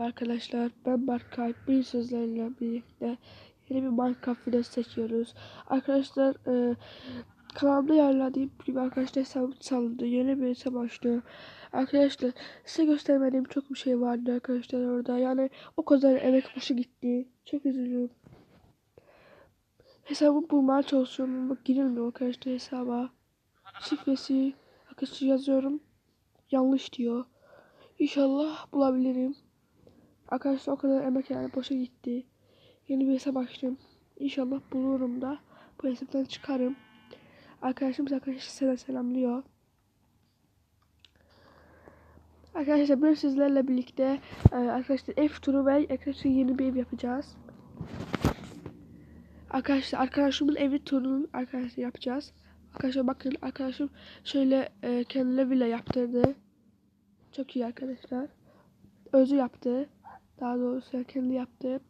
Arkadaşlar ben Berkay. Bir sizlerle birlikte yeni bir Minecraft videosu çekiyoruz. Arkadaşlar e, kanalımda yerlendiğim bir arkadaşlar hesabım salındı. Yeni bir hesap açtı. Arkadaşlar size göstermediğim çok bir şey vardı arkadaşlar orada. Yani o kadar emek boşa gitti. Çok üzülüyorum. Hesabımı bulmaya çalışıyorum ama girilmiyor arkadaşlar hesaba. Şifresi arkadaşlar yazıyorum. Yanlış diyor. İnşallah bulabilirim. Arkadaşlar o kadar emek yani boşa gitti. Yeni bir hesap açtım. İnşallah bulurum da bu hesaptan çıkarım. Arkadaşımız arkadaşlar selam selamlıyor. Arkadaşlar ben sizlerle birlikte e, arkadaşlar ev turu ve arkadaşlar yeni bir ev yapacağız. Arkadaşlar arkadaşımın evi turunu arkadaşlar yapacağız. Arkadaşlar bakın arkadaşım şöyle e, kendine villa yaptırdı. Çok iyi arkadaşlar. Özü yaptı. Daha doğrusu kendi yaptı.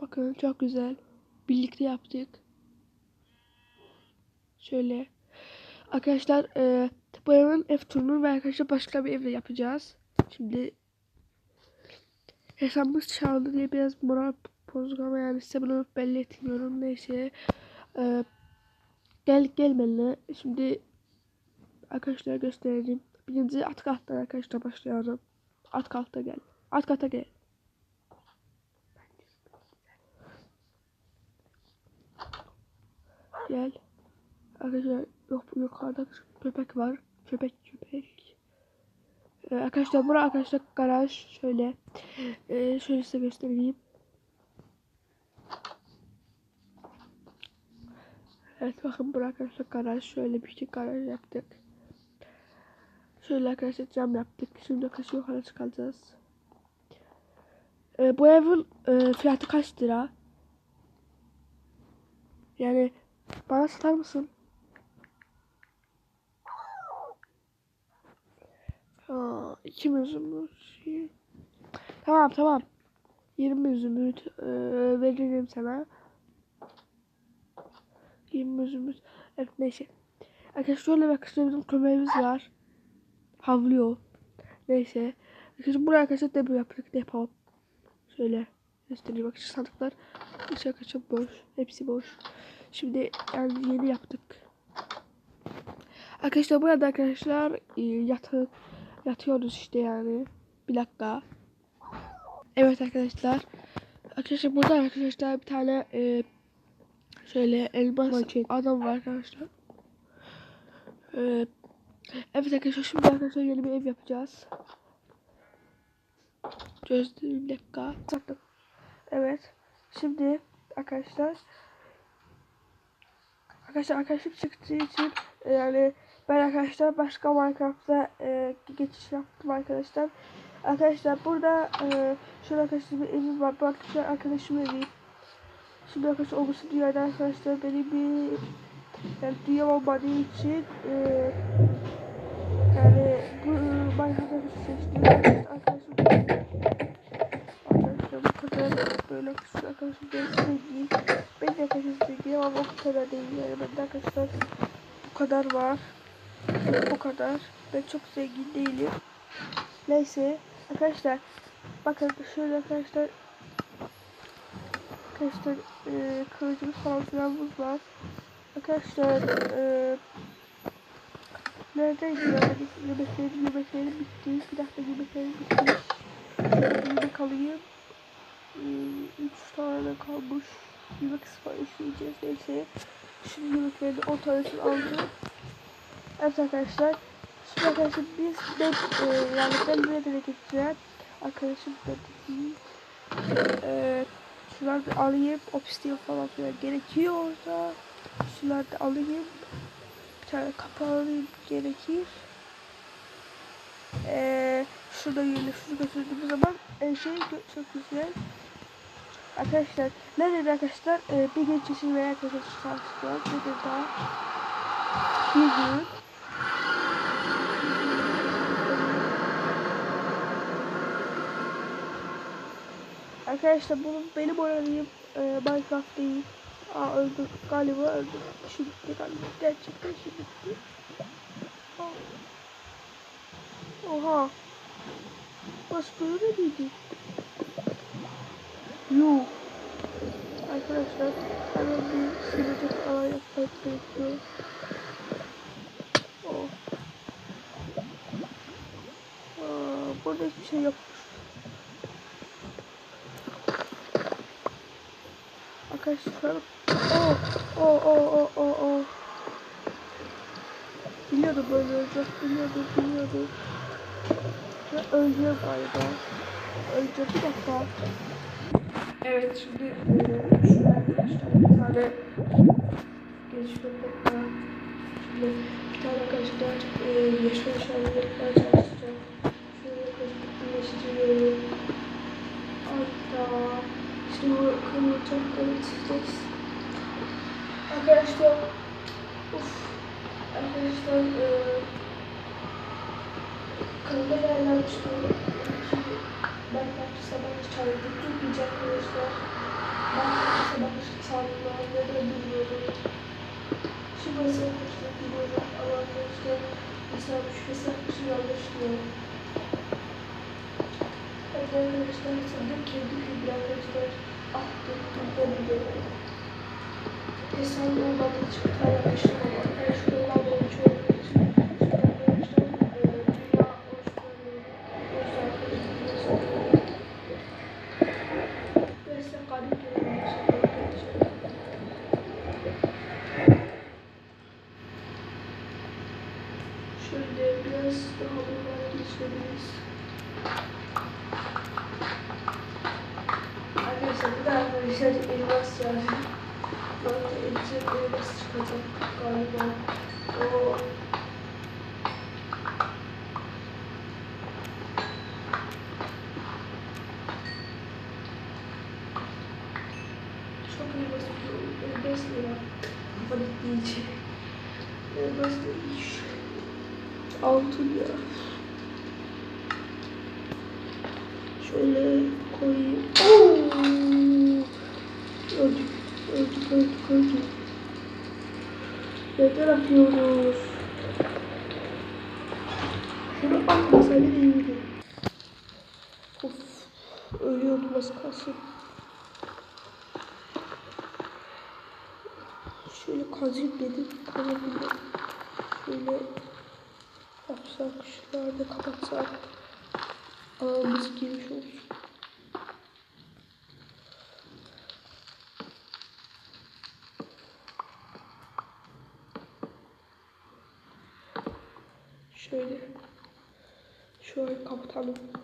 Bakın çok güzel. Birlikte yaptık. Şöyle. Arkadaşlar e, evin ev turunu ve arkadaşlar başka bir evde yapacağız. Şimdi hesabımız çaldı diye biraz moral bozuk ama yani size bunu belli etmiyorum. Neyse. E, gel gelmeli. Şimdi arkadaşlar göstereyim. Birinci at kattan arkadaşlar başlayalım. At katta gel. At kata gel. Gel. Arkadaşlar yok yukarıda köpek var. Köpek köpek. Ee, arkadaşlar bura arkadaşlar garaj şöyle. Ee, şöyle size göstereyim. Evet bakın bura arkadaşlar garaj şöyle bir şey garaj yaptık. Şöyle arkadaşlar cam yaptık. Şimdi arkadaşlar yukarı çıkacağız. Ee, bu evin e, fiyatı kaç lira? Yani bana satar mısın? Aa, ikimiz mi? Şey. Tamam tamam. 20 zümrüt e, veririm sana. 20 zümrüt. Evet neyse. Arkadaşlar şöyle arkadaşlar bizim kömeğimiz var. Havlıyor. Neyse. Arkadaşlar buraya arkadaşlar depo yaptık. Depo. Şöyle göstereyim. Arkadaşlar sandıklar. Arkadaşlar arkadaşlar boş. Hepsi boş. Şimdi yani yeni yaptık. Arkadaşlar burada arkadaşlar e, yatıp yatıyoruz işte yani. Bir dakika. Evet arkadaşlar. Arkadaşlar burada arkadaşlar bir tane e, şöyle elmas Maçet. adam var arkadaşlar. E, evet arkadaşlar şimdi arkadaşlar yeni bir ev yapacağız. Çözdüm bir dakika. Sattım. Evet. Şimdi arkadaşlar Arkadaşlar arkadaşım çıktığı için e, yani ben arkadaşlar başka Minecraft'ta e, geçiş yaptım arkadaşlar. Arkadaşlar burada e, şöyle arkadaşlar bir evim var. Bu arkadaşlar arkadaşım evi. Şimdi arkadaşlar olması dünyada arkadaşlar benim bir yani olmadığı için e, yani bu Minecraft'ı seçtim. Arkadaşlar arkadaşlar bu kadar böyle şu arkadaşlar ben sevdiğim ben de arkadaşlar sevdiğim ama o kadar değil yani. Ben de arkadaşlar bu kadar var. Bu kadar. Ben çok zengin değilim. Neyse arkadaşlar bakın şöyle arkadaşlar. Arkadaşlar e, kılıcımız falan filanımız var arkadaşlar e, neredeydi ya yemeklerim yemeklerim bitti bir dakika yemeklerim bitti yemek alayım 3 tane kalmış. Yemek sipariş vereceğiz. Neyse. Şimdi yemeklerini 10 tanesini aldım. Evet arkadaşlar. Şimdi arkadaşlar biz ben e, yani ben buraya da getireceğim. Arkadaşım da değil. E, şunları da alayım. Obsidian falan filan gerekiyor orada. Şunları da alayım. Bir tane kapı alayım gerekir. Eee şurada yine şunu götürdüğümüz zaman e, şey çok güzel. Arkadaşlar ne dedi arkadaşlar e, bir gün için veya arkadaşlar. Bir gün daha. Bir gün. Arkadaşlar bunu benim oynadığım e, Minecraft değil. Aa öldük galiba öldük. Şimdi galiba gerçekten şimdi. Oha. Burası böyle miydi? Yok. Arkadaşlar hemen bir silecek falan yapmak gerekiyor. Oh. Aa, burada hiçbir şey yokmuş. Arkadaşlar. Oh oh oh oh oh oh. Biliyordum böyle olacak biliyordum biliyordum Ve öleceğim galiba. Öleceğim bir dakika Evet şimdi e, şuraya arkadaşlar bir tane gelişme nokta Şimdi bir tane arkadaşlar e, yaşam işaretler çalışacağım Şöyle arkadaşlar birleştiriyorum Hatta Şimdi çarpları çizeceğiz. Arkadaşlar Uf Arkadaşlar e, Kanalda Şimdi ben belki sabah çağırdım Tutmayacak arkadaşlar. Ben sabah çağırdım Neden bilmiyorum Şimdi arkadaşlar bilmiyorum Ama arkadaşlar Mesela şu hesaplışı yanlış diyor üzerinde yaşamak sandım. Kedi gibi arkadaşlar. Ah dedim. Hesabım olmadı. Hiçbir tane yaşamadım. Ben şu arkadaşlar elmas yani. Bana elbise elmas galiba. O çok elmas elmas lira. Kafa gittiği için. Elmas da iş. Altın ya. Şöyle koyayım. Oo! Öldük, öldük, öldük, öldük. Neden atıyoruz? Şunu atmasaydı iyiydi. Of, ölüyordum az kalsın. Şöyle kazayım dedim, kazabilirim. Şöyle yapsak, şuralarda kapatsak. Ağımız geniş olsun. Şöyle. Şöyle kapatalım.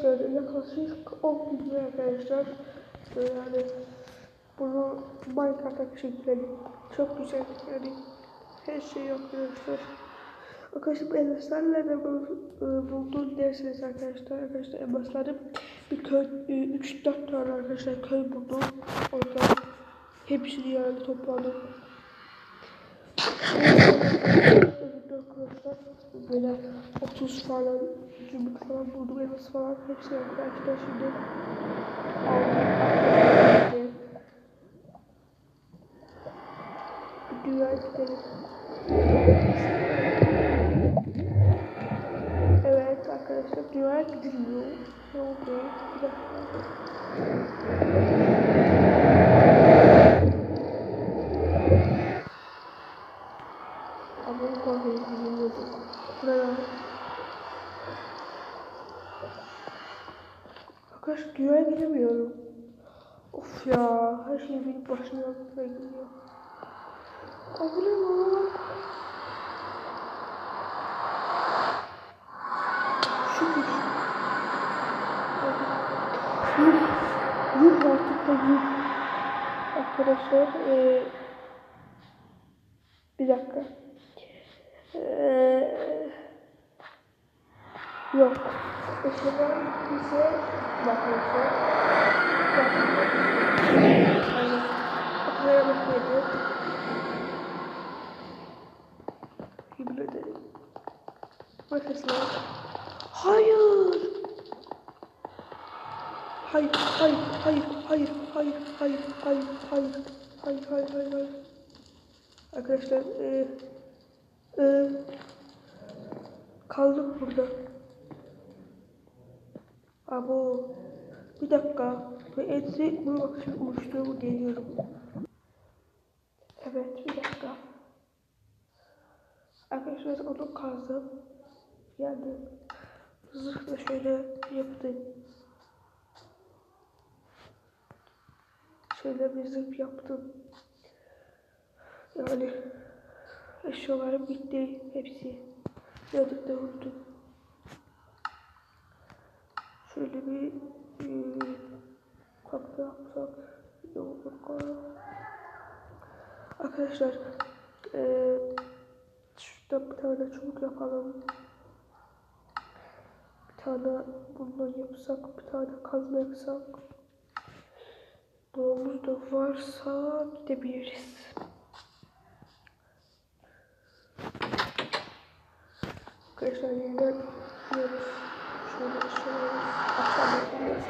Arkadaşlar yaklaşık 10 bin lira arkadaşlar. Böyle yani bunu Minecraft'a çekmedim. Çok güzel yani. Her şey yok arkadaşlar. Arkadaşlar nereden bul- e, buldun dersiniz arkadaşlar. Arkadaşlar elmaslarım bir köy, 3-4 tane arkadaşlar köy buldum. Oradan hepsini yani topladım. Arkadaşlar böyle 30 falan zümrüt falan buldum elmas falan hepsi arkadaşlar şimdi aldım. Bir dünya gidelim. Evet arkadaşlar dünya gidiliyor. Ne oldu? Bir dakika. Ama korkuyorum bilmiyordum. Buraya. Arkadaşlar dünyaya gidemiyorum. Of ya her şey benim başıma geliyor. Kabul ama. Şükür. Yuh. Yuh artık da yuh. Arkadaşlar eee bir dakika. Eee yok. Işıdan bize bakıyorsa. Aynen. Kapılara bakıyordu. Yemin ederim. Nefesler. Hayır. Hayır, hayır, hayır, hayır, hayır, hayır, hayır, hayır, hayır, hayır, hayır, hayır. Arkadaşlar, e, e, Kaldım burada. Abo. Bir dakika. Ve etsi bunu uyuşturumu deniyorum. Evet bir dakika. Arkadaşlar onu kazdım. Geldi. Zırhla şöyle yaptım. Şöyle bir zırh yaptım. Yani eşyalarım bitti hepsi. Yazıkta unuttum. Şöyle bir e, kapı yapsak. Arkadaşlar e, şurada bir tane çubuk yapalım. Bir tane bundan yapsak, bir tane kazma yapsak. Bulumuz da varsa gidebiliriz. Arkadaşlar yeniden gidiyoruz. Şöyle şöyle akşam yapıyoruz.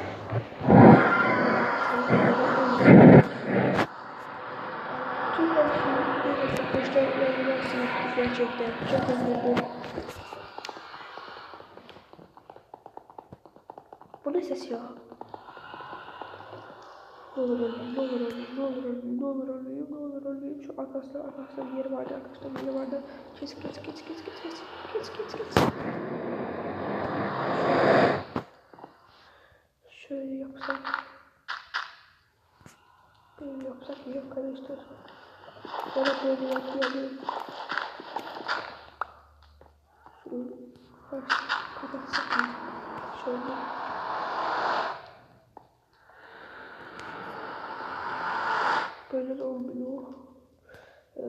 Tüm gidiyoruz arkadaşlar. İnanılmazsınız gerçekten. Çok üzüldüm. Bu ne ses ya? Ne olur öleyim, ne olur öleyim, ne olur öleyim, ne olur öleyim, ne olur öleyim. Şu arkadaşlar, arkadaşlar bir yeri vardı, arkadaşlar bir yeri vardı. Kes, kes, kes, kes, kes, kes, kes, kes, kes. Şöyle yapsak. Böyle yapsak iyi arkadaşlar. Da böyle yapayım. Şöyle baş kapatsak mı? Şöyle. Böyle de olmuyor. Ee,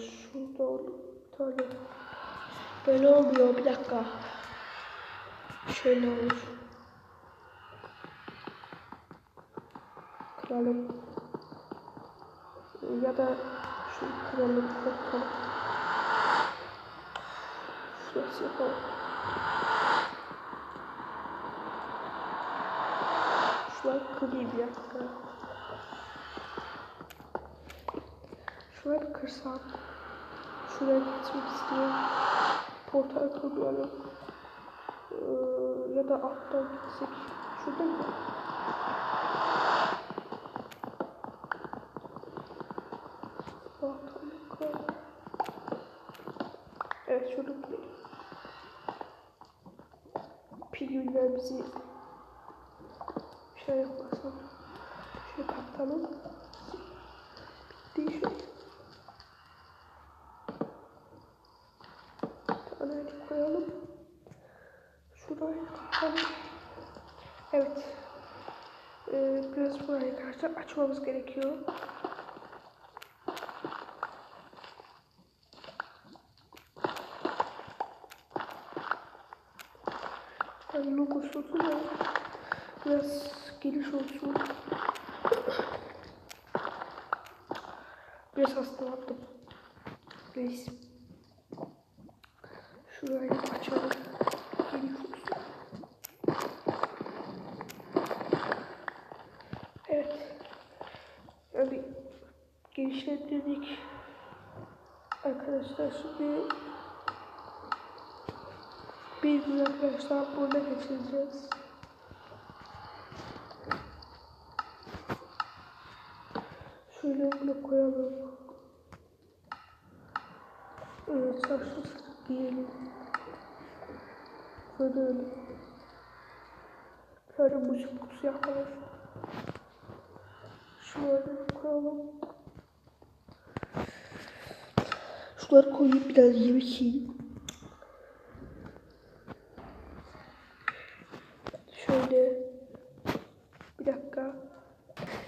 şurada bir tane. Böyle olmuyor. Bir dakika. Şöyle olur. Kıralım. Ya da şu kıralım. Bakalım. Şurası yapalım. Şurayı kırayım bir dakika. Şurayı kırsam. Şuraya gitmek istiyorum. Portal kuralım. Ee, ya da alttan gitsek. Şurada mı? Şöyle koysam. Şöyle patlamam. Bitti şu. Tane koyalım. Şuraya kapatalım. Evet. Ee, biraz burayı karşı açmamız gerekiyor. Logo sotuyor. Biraz Biraz hastalandım. Neyse. Şurayı açalım. Evet. Yani genişlettirdik. Arkadaşlar şimdi bir gün arkadaşlar burada geçireceğiz. Şöyle bunu koyalım. Evet, saçlı saçlı giyelim. Böyle öyle. Şöyle müzik kutusu yapalım. Şunları koyalım. Şunları koyayım biraz yemek yiyeyim. Şöyle bir dakika.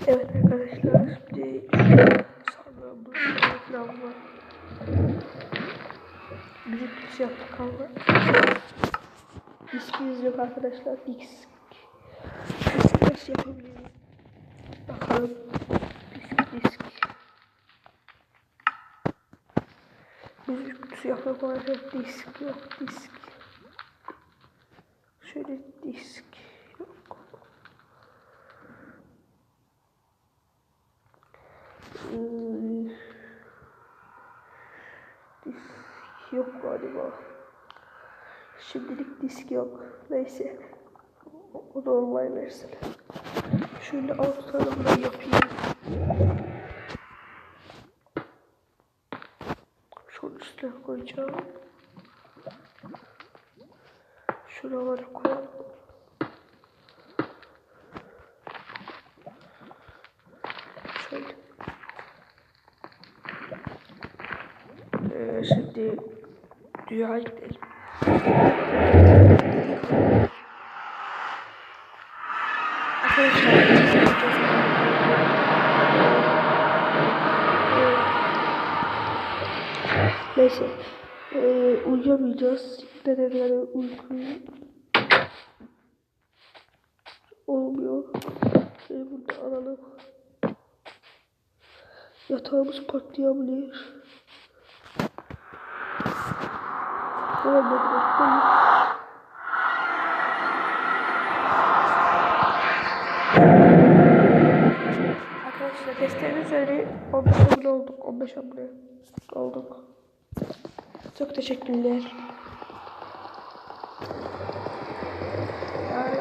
Evet arkadaşlar şimdi sandığımız X yaptı kavga. X'imiz yok arkadaşlar. X. Nasıl yapabiliriz? Bakalım. X. X. Müzik kutusu yapmak olarak disk yok. Disk. Neyse. O, o normal versin. Şöyle alt tarafına yapayım. Şunun üstüne koyacağım. Şuralara koyalım. Şöyle. Ee, şimdi dünyaya gidelim. Arkadaşlar Neyse. Ee, uyuyamayacağız. Dedeleri uykuyu olmuyor. Şöyle burada alalım. Yatağımız patlayabilir. Bakalım. Arkadaşlar desteğinin üzeri 15 abone olduk. 15 abone olduk. Çok teşekkürler. Yani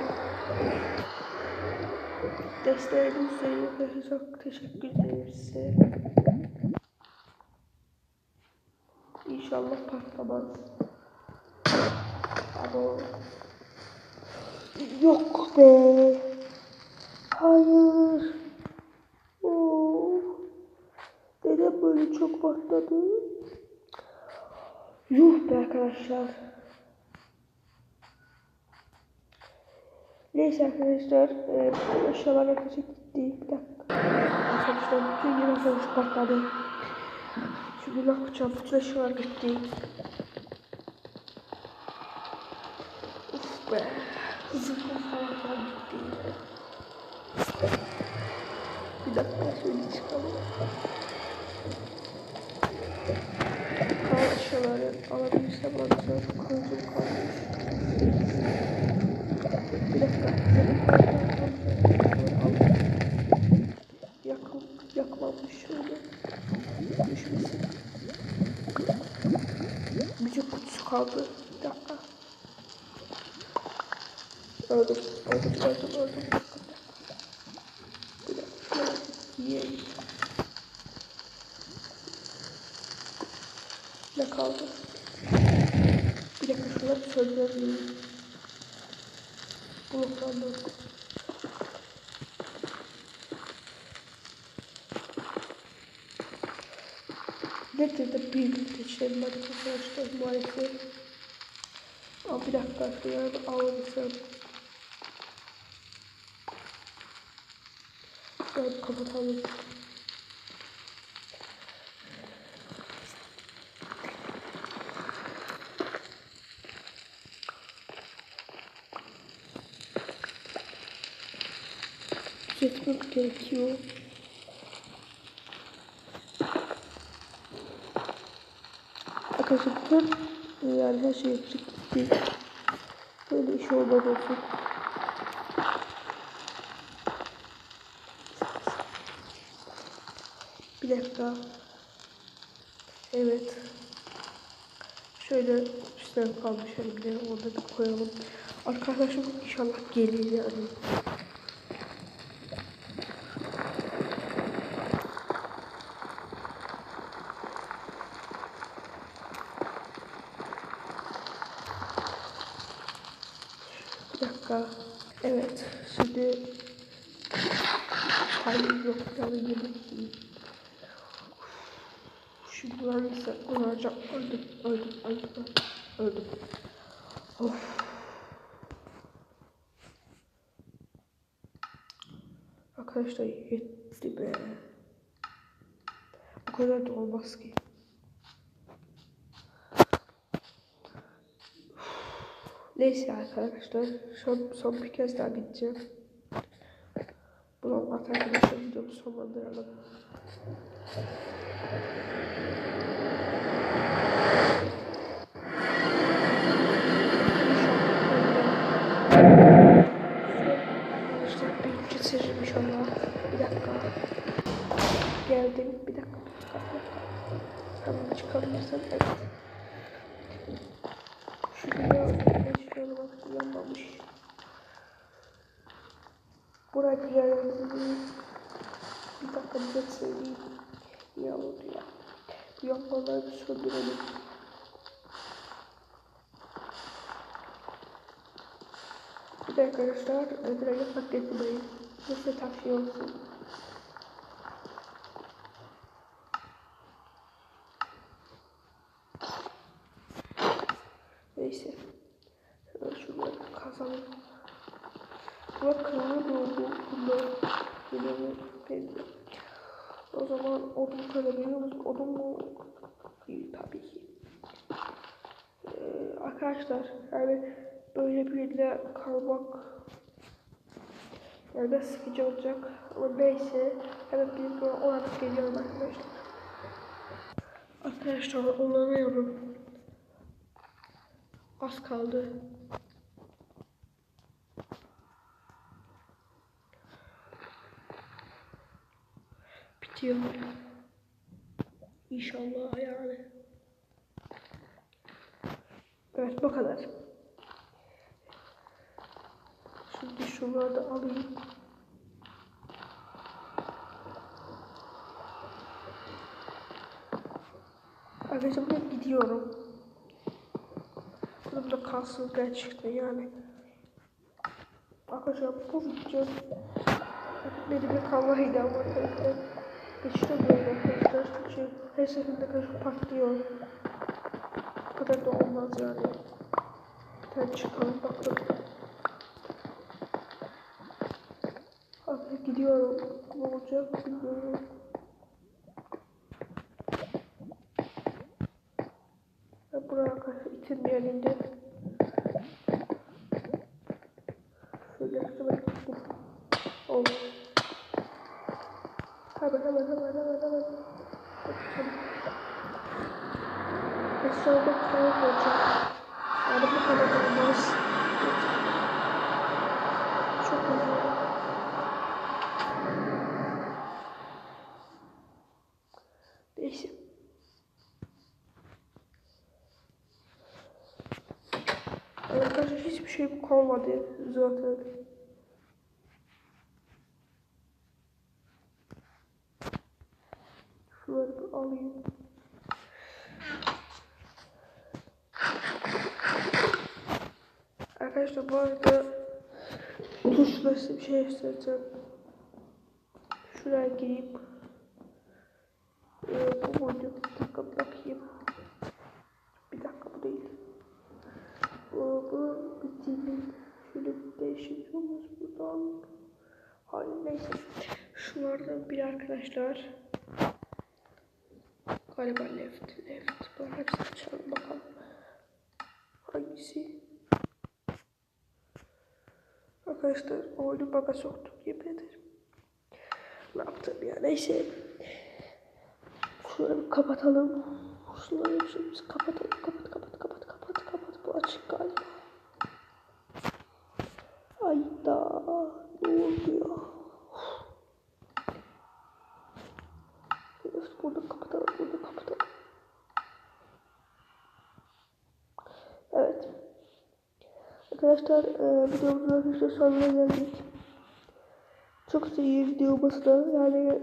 desteğiniz üzeri çok teşekkür ederim size. İnşallah patlamaz. Ama yok be. Hayır. Oo. Neden böyle çok patladı? Yuh be arkadaşlar. Neyse arkadaşlar. E, aşağılar yaklaşık. Bir dakika. Arkadaşlar bütün yeni arkadaş patladı. Şimdi ne yapacağım? Bütün aşağılar gitti. Uf be. Zıkkım falan gitti. Bir dakika şöyle çıkalım. Kal aşağıları alabilirsem alacağım. Koyduğum kalmış. Yakın, yakmamış şöyle. Düşmesin. Müzik kutusu kaldı. Bir dakika. Öldüm, öldüm, öldüm, öldüm. Bir dakika. Bir dakika. Şöyle yiyeyim. Ne kaldı? Bir dakika şunları söndürelim. Bloklandı. Nedir de hadi arkadaşlar maalesef. Aa, bir dakika şunları alırsam. Şöyle kapatalım. Düzeltmek gerekiyor. Bütün yani her şey değil. Böyle iş olmaz olsun. Bir dakika. Evet. Şöyle üstten kalmış elimde. Onu da bir koyalım. Arkadaşlar inşallah gelir yani. Bir dakika. Evet. Şimdi yok. Yani yemek yiyeyim. Şimdi ben ise olacağım. Öldüm, öldüm, öldüm, öldüm. Of. Arkadaşlar yetti be. Bu kadar da olmaz ki. Neyse arkadaşlar. Son, son bir kez daha gideceğim. Bunu arkadaşlar Witam, Słoma Drala. Size tavsiye olsun. Neyse. Şöyle şunları kazalım. Bak kırmızı oldu. Bunlar benim belli. O zaman odun söyleyebiliyor musun? Odun mu? İyi tabii ki. Ee, arkadaşlar yani böyle biriyle kalmak yani biraz sıkıcı olacak. Ama neyse hemen bir sonra olarak geliyorum arkadaşlar. Arkadaşlar olamıyorum. Az kaldı. Bitiyor. İnşallah yani. Evet bu kadar. Şimdi şunları da alayım. Arkadaşlar ben gidiyorum. Burada kalsın gerçekten yani. Arkadaşlar bu video benim bir kalmaydı ama arkadaşlar geçiremiyorum arkadaşlar çünkü her seferinde karşı patlıyor. Bu kadar da olmaz yani. Tane çıkalım bakalım. Gidiyorum. Ne olacak bilmiyorum. Ben buraya arkadaşlar itilmeyelim de. Şöyle hemen gittim. Oldu. Hemen hemen hemen hemen hemen. Aşağıda kayıp olacak. Yani bu kadar olmaz. Çok uzun. Neyse. Arkadaşlar kalmadı zaten. Şunları bir alayım. Arkadaşlar bu arada tuşla size bir şey göstereceğim. Şuraya gireyim. Ee, bu muydu? Bir dakika bakayım. Bir dakika bu değil. Bu, bu bittiğinin şöyle bir değişik olmaz buradan. Hayır neyse. Şunlardan bir arkadaşlar. Galiba left left. Ben hepsini açalım bakalım. Hangisi? Arkadaşlar oyunu baka soktum yemin ederim. Ne yaptım ya neyse. Bir kapatalım. Şunları hepsini kapatalım. Kapat kapat kapat kapat kapat. Bu açık galiba. Ayda ne oluyor? Evet, burada kapatalım, burada kapatalım. Evet. Arkadaşlar e, videomuzun arkadaşlar sonuna geldik. Çok iyi video olması yani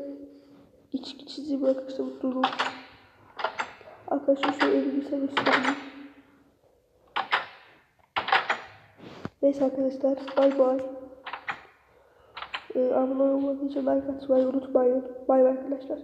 iç çizim arkadaşlar durum. Arkadaşlar şu elimi sen göstereyim. Neyse arkadaşlar bay bay. Ee, abone olmayı, like atmayı unutmayın. Bay bay arkadaşlar.